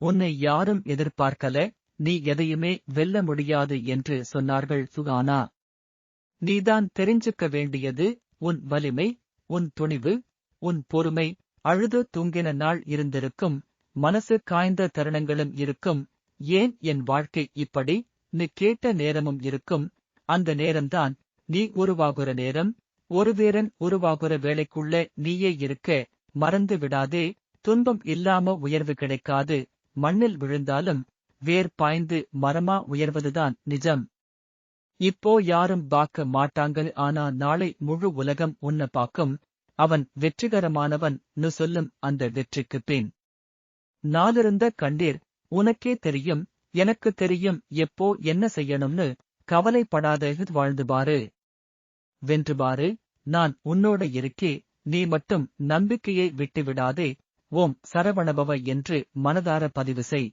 உன்னை யாரும் எதிர்பார்க்கல நீ எதையுமே வெல்ல முடியாது என்று சொன்னார்கள் சுகானா. நீதான் தெரிஞ்சுக்க வேண்டியது உன் வலிமை உன் துணிவு உன் பொறுமை அழுது தூங்கின நாள் இருந்திருக்கும் மனசு காய்ந்த தருணங்களும் இருக்கும் ஏன் என் வாழ்க்கை இப்படி நீ கேட்ட நேரமும் இருக்கும் அந்த நேரம்தான் நீ உருவாகுற நேரம் ஒரு வீரன் உருவாகுற வேலைக்குள்ள நீயே இருக்க மறந்து விடாதே துன்பம் இல்லாம உயர்வு கிடைக்காது மண்ணில் விழுந்தாலும் வேர் பாய்ந்து மரமா உயர்வதுதான் நிஜம். இப்போ யாரும் பார்க்க மாட்டாங்க ஆனா நாளை முழு உலகம் உன்ன பார்க்கும். அவன் வெற்றிகரமானவன் நு சொல்லும் அந்த வெற்றிக்கு பின். நாளிருந்த கண்டீர் உனக்கே தெரியும் எனக்கு தெரியும் எப்போ என்ன செய்யணும்னு கவலைப்படாத வாழ்ந்து பாரு வென்று பாரு நான் உன்னோட இருக்கே நீ மட்டும் நம்பிக்கையை விட்டுவிடாதே ஓம் சரவணபவ என்று மனதார பதிவு செய்.